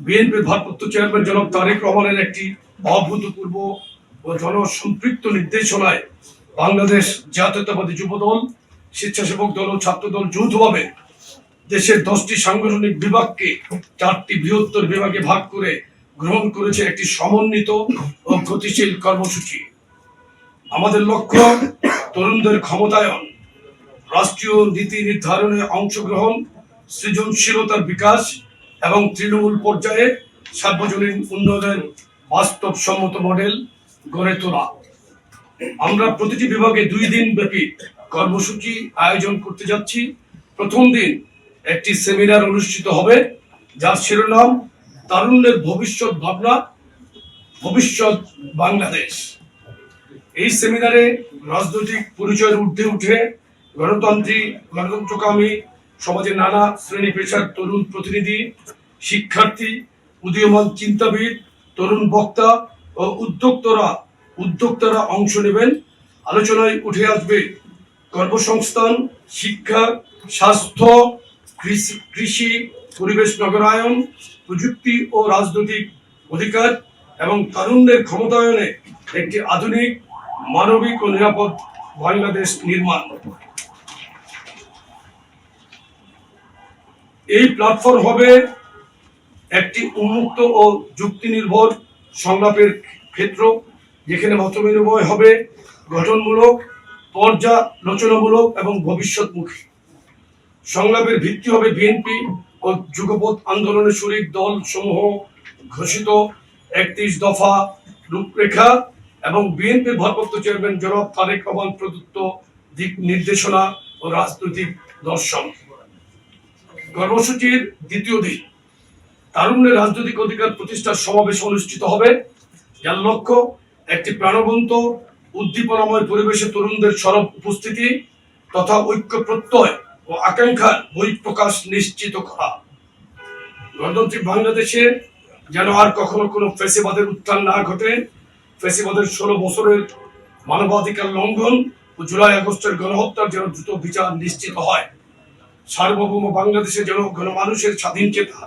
বিএনপির ভারপ্রাপ্ত চেয়ারম্যান জনাব তারেক রহমানের একটি অভূতপূর্ব ও জনসম্পৃক্ত নির্দেশনায় বাংলাদেশ জাতীয়তাবাদী যুবদল, স্বেচ্ছাসেবক দল ও ছাত্রদল যৌথভাবে দেশের দশটি সাংগঠনিক বিভাগকে চারটি বৃহত্তর বিভাগে ভাগ করে গ্রহণ করেছে একটি সমন্বিত ও গতিশীল কর্মসূচি। আমাদের লক্ষ্য তরুণদের ক্ষমতায়ন, রাষ্ট্রীয় নীতি নির্ধারণে অংশগ্রহণ, সৃজনশীলতার বিকাশ এবং তৃণমূল পর্যায়ে সার্বজনীন উন্নয়নের বাস্তবসম্মত মডেল গড়ে তোলা। আমরা প্রতিটি বিভাগে দুই দিন ব্যাপী কর্মসূচি আয়োজন করতে যাচ্ছি। প্রথম দিন একটি সেমিনার অনুষ্ঠিত হবে, যার শিরোনাম তারুণ্যের ভবিষ্যৎ ভাবনা, ভবিষ্যৎ বাংলাদেশ। এই সেমিনারে রাজনৈতিক পরিচয়ের ঊর্ধ্বে উঠে গণতান্ত্রিক, গণতন্ত্রকামী সমাজের নানা শ্রেণি পেশার তরুণ প্রতিনিধি, শিক্ষার্থী, উদীয়মান চিন্তাবিদ, তরুণ বক্তা ও উদ্যোক্তরা, উদ্যোক্তারা অংশ নেবেন। আলোচনায় উঠে আসবে কর্মসংস্থান, শিক্ষা, স্বাস্থ্য, কৃষি পরিবেশ নগরায়ন, প্রযুক্তি ও রাজনৈতিক অধিকার এবং তারুণ্যের ক্ষমতায়নে একটি আধুনিক, মানবিক ও নিরাপদ বাংলাদেশ নির্মাণ। এই প্ল্যাটফর্ম হবে একটি উন্মুক্ত ও যুক্তি নির্ভর সংলাপের ক্ষেত্র, যেখানে মতবিনিময় হবে গঠনমূলক, পর্যালোচনামূলক এবং ভবিষ্যৎমুখী। সংলাপের ভিত্তি হবে বিএনপি ও যুগপৎ আন্দোলনের শরিক দল সমূহ ঘোষিত, একত্রিশ দফা রূপরেখা এবং বিএনপির ভারপ্রাপ্ত চেয়ারম্যান জনাব তারেক রহমান প্রদত্ত দিক নির্দেশনা ও রাজনৈতিক দর্শন। কর্মসূচির দ্বিতীয় দিন। তারুণ্যের রাজনৈতিক অধিকার প্রতিষ্ঠার সমাবেশ অনুষ্ঠিত হবে, যার লক্ষ্য একটি প্রাণবন্ত, উদ্দীপনাময় পরিবেশে তরুণদের সরব উপস্থিতি তথা ঐক্য প্রত্যয় ও আকাঙ্ক্ষার বহিঃপ্রকাশ নিশ্চিত করা। গণতান্ত্রিক বাংলাদেশে যেন আর কখনো কোনো ফেসিবাদের উত্থান না ঘটে ফেসিবাদের ষোলো বছরের মানবাধিকার লঙ্ঘন ও জুলাই আগস্টের গণহত্যার যেন দ্রুত বিচার নিশ্চিত হয়। সার্বভৌম বাংলাদেশে যেন গণমানুষের স্বাধীন চেতা।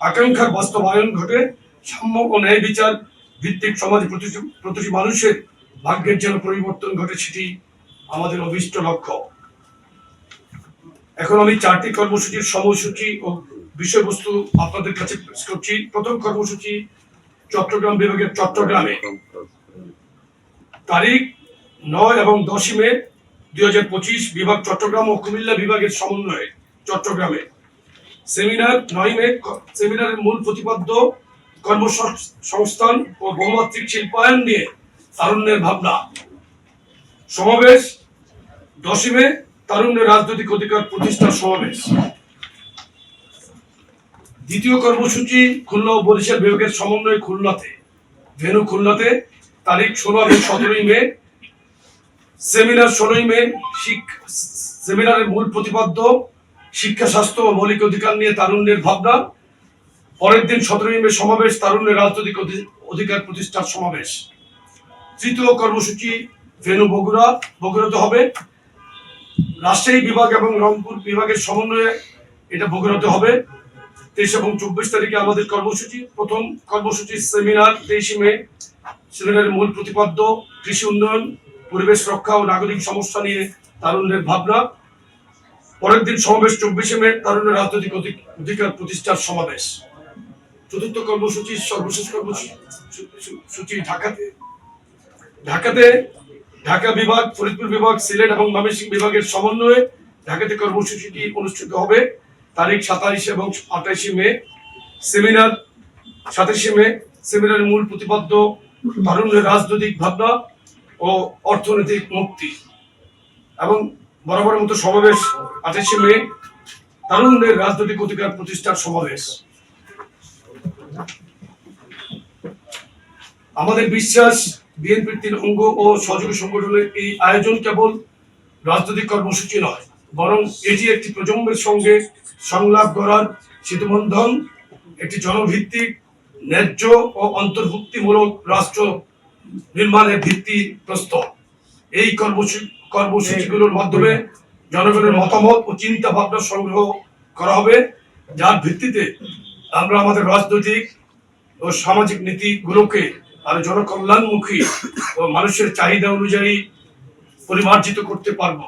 আকাঙ্ক্ষার বাস্তবায়ন ঘটে, সাম্য ও ন্যায় বিচার ভিত্তিক সমাজ প্রতিটি প্রতিটি মানুষের ভাগ্যের যেন পরিবর্তন ঘটে সেটি আমাদের অভিষ্ট লক্ষ্য। এখন আমি চারটি কর্মসূচির সময়সূচি ও বিষয়বস্তু আপনাদের কাছে পেশ করছি। প্রথম কর্মসূচি চট্টগ্রাম বিভাগের চট্টগ্রামে। তারিখ নয় এবং দশই মে দুই হাজার পঁচিশ বিভাগ চট্টগ্রাম ও কুমিল্লা বিভাগের সমন্বয়ে। চট্টগ্রামে। সেমিনার নয় মে সেমিনারের মূল প্রতিপাদ্য, কর্মসংস্থান ও বহুমাত্রিক শিল্পায়ন নিয়ে তারুণ্যের ভাবনা। সমাবেশ দশই মে তারুণ্যের রাজনৈতিক অধিকার প্রতিষ্ঠার সমাবেশ। দ্বিতীয় কর্মসূচি, খুলনা ও বরিশাল বিভাগের সমন্বয়ে খুলনাতে। ভেনু খুলনাতে, তারিখ ষোলো এবং সতেরোই মে। সেমিনার ষোলোই মে, শিক- সেমিনারের মূল প্রতিপাদ্য শিক্ষা, স্বাস্থ্য ও মৌলিক অধিকার নিয়ে তারুণ্যের ভাবনা। পরের দিন সতেরোই মে সমাবেশ, তারুণ্যের রাজনৈতিক অধিকার প্রতিষ্ঠার সমাবেশ। তৃতীয় কর্মসূচি ভেনু বগুড়া, বগুড়াতে হবে। রাজশাহী বিভাগ এবং রংপুর বিভাগের সমন্বয়ে এটা বগুড়াতে হবে। তেইশ এবং চব্বিশ তারিখে আমাদের কর্মসূচি। প্রথম কর্মসূচি সেমিনার তেইশে মে। সেমিনারের মূল প্রতিপাদ্য, কৃষি উন্নয়ন, পরিবেশ রক্ষা ও নাগরিক সমস্যা নিয়ে তারুণ্যের ভাবনা। পরের দিন সমাবেশ চব্বিশে মে তারুণ্যের রাজনৈতিক অধিক- অধিকার প্রতিষ্ঠার সমাবেশ। চতুর্থ কর্মসূচি, সর্বশেষ কর্মসূচি ঢাকাতে। ঢাকাতে ঢাকা বিভাগ, ফরিদপুর বিভাগ, সিলেট এবং ময়মনসিংহ বিভাগের সমন্বয়ে ঢাকাতে কর্মসূচিটি অনুষ্ঠিত হবে। তারিখ সাতাইশ এবং আঠাইশে মে। সেমিনার সাতাইশে মে, সেমিনারের মূল প্রতিপাদ্য তারুণ্যের রাজনৈতিক ভাবনা ও অর্থনৈতিক মুক্তি। এবং বরাবর মতো সমাবেশ আঠাইশে মে তারুণ্যের রাজনৈতিক অধিকার প্রতিষ্ঠার সমাবেশ। আমাদের বিশ্বাস, বিএনপির তিন অঙ্গ ও সহযোগী সংগঠনের এই আয়োজন কেবল রাজনৈতিক কর্মসূচি নয়, বরং এটি একটি প্রজন্মের সঙ্গে সংলাপ করার সেতুবন্ধন একটি জনভিত্তিক, ন্যায্য ও অন্তর্ভুক্তিমূলক রাষ্ট্র নির্মাণের ভিত্তি প্রস্তর। এই কর্মসূচি কর্মসূচিগুলোর মাধ্যমে জনগণের মতামত ও চিন্তা ভাবনা সংগ্রহ করা হবে যার ভিত্তিতে আমরা আমাদের রাজনৈতিক ও সামাজিক নীতিগুলোকে আরও জনকল্যাণমুখী ও মানুষের চাহিদা অনুযায়ী পরিমার্জিত করতে পারব।